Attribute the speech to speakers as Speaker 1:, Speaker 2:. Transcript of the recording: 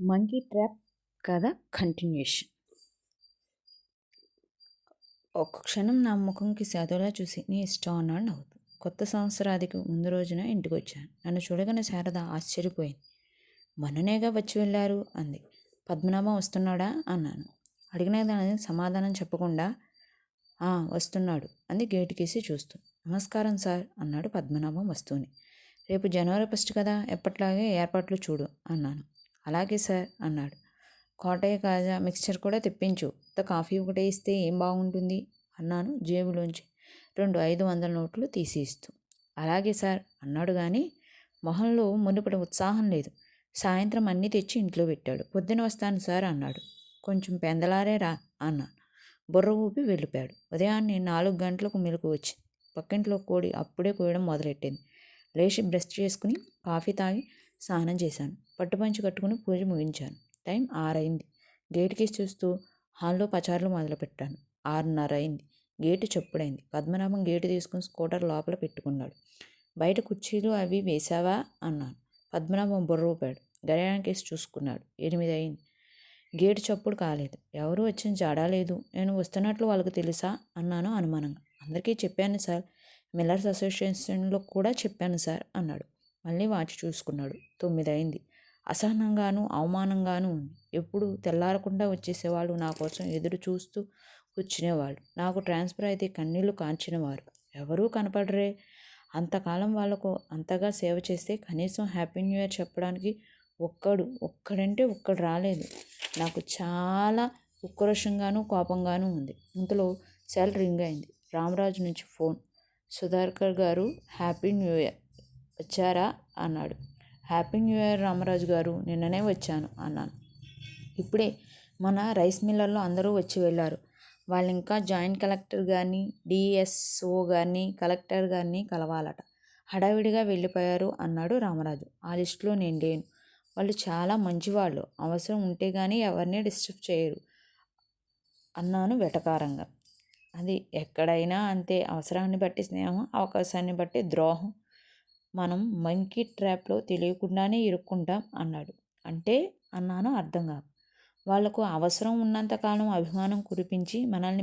Speaker 1: Monkey trap కథ continuation ఒక్క క్షణం నా ముఖంకి శారదలా చూసి నీ ఇష్టం అన్నాడు నవ్వుతూ. కొత్త సంవత్సరాదికి ముందు రోజున ఇంటికి వచ్చాను నన్ను చూడగానే శారద ఆశ్చర్యపోయింది. మననేగా వచ్చి వెళ్ళారు? అంది. పద్మనాభం వస్తున్నాడా? అన్నాను. అడిగిన దాని సమాధానం చెప్పకుండా "ఆ, వస్తున్నాడు అంది గేటుకేసి చూస్తూ. నమస్కారం సార్ అన్నాడు పద్మనాభం వస్తూనే. రేపు జనవరి ఫస్ట్ కదా ఎప్పట్లాగే ఏర్పాట్లు చూడు అన్నాను. అలాగే సార్ అన్నాడు. కోటయ్య కాజా మిక్స్చర్ కూడా తెప్పించు. ఉత్త కాఫీ ఒకటే ఇస్తే ఏం బాగుంటుంది? అన్నాను జేబులోంచి. రెండు ఐదు వందల నోట్లు తీసి ఇస్తూ అలాగే సార్ అన్నాడు కానీ మొహంలో మునుపటి ఉత్సాహం లేదు. సాయంత్రం అన్నీ తెచ్చి ఇంట్లో పెట్టాడు. పొద్దున వస్తాను సార్ అన్నాడు. కొంచెం పెందలారే రా అన్నాను బుర్ర ఊపి వెళ్ళిపోయాడు. ఉదయాన్నే నాలుగు గంటలకు మెలకు వచ్చింది. పక్కింట్లో కోడి అప్పుడే కోయడం మొదలెట్టింది. లేచి బ్రష్ చేసుకుని కాఫీ తాగి స్నానం చేశాను. పట్టుపంచి కట్టుకుని పూజ ముగించాను. టైం ఆరైంది. గేటుకి చూస్తూ హాల్లో పచారులు మొదలుపెట్టాను. ఆరున్నర అయింది గేటు చెప్పుడైంది. పద్మనాభం గేటు తీసుకుని స్కూటర్ లోపల పెట్టుకున్నాడు. బయట కుర్చీలు అవి వేసావా అన్నాను. పద్మనాభం బుర్ర ఊపాడు. గడియారానికేసి చూసుకున్నాడు. ఎనిమిది అయింది గేటు చప్పుడు కాలేదు. ఎవరు వచ్చిన జాడలేదు నేను వస్తున్నట్లు వాళ్ళకి తెలుసా? అన్నాను అనుమానంగా. అందరికీ చెప్పాను సార్. మిల్లర్స్ అసోసియేషన్లో కూడా చెప్పాను సార్ అన్నాడు. మళ్ళీ వాచి చూసుకున్నాడు. తొమ్మిది అయింది అసహనంగాను అవమానంగాను ఉంది. ఎప్పుడు తెల్లారకుండా వచ్చేసేవాళ్ళు నా కోసం ఎదురు చూస్తూ కూర్చునేవాళ్ళు. నాకు ట్రాన్స్ఫర్ అయితే కన్నీళ్ళు కాంచినవారు. ఎవరూ కనపడరే. అంతకాలం వాళ్ళకు అంతగా సేవ చేస్తే కనీసం హ్యాపీ న్యూ ఇయర్ చెప్పడానికి ఒక్కడు ఒక్కడంటే ఒక్కడు రాలేదు. నాకు చాలా ఉక్రోషంగాను కోపంగాను ఉంది. ఇంతలో సెల్ రింగ్ అయింది రామరాజు నుంచి ఫోన్. సుధాకర్ గారు హ్యాపీ న్యూ ఇయర్. వచ్చారా? అన్నాడు. హ్యాపీ న్యూ ఇయర్ రామరాజు గారు నిన్ననే వచ్చాను అన్నాను. ఇప్పుడే మన రైస్ మిల్లర్లో అందరూ వచ్చి వెళ్ళారు. వాళ్ళు ఇంకా జాయింట్ కలెక్టర్ గారిని డిఎస్ఓ గారిని కలెక్టర్ గారిని కలవాలట. హడావిడిగా వెళ్ళిపోయారు అన్నాడు రామరాజు. ఆ లిస్టులో నేను లేను. వాళ్ళు చాలా మంచివాళ్ళు. అవసరం ఉంటే కానీ ఎవరిని డిస్టర్బ్ చేయరు అన్నాను వెటకారంగా. అది ఎక్కడైనా అంతే. అవసరాన్ని బట్టి స్నేహం అవకాశాన్ని బట్టి ద్రోహం. మనం మంకీ ట్రాప్లో తెలియకుండానే ఇరుక్కుంటాం అన్నాడు. అంటే అన్నాను అర్థం కాక. వాళ్ళకు అవసరం ఉన్నంతకాలం అభిమానం కురిపించి మనల్ని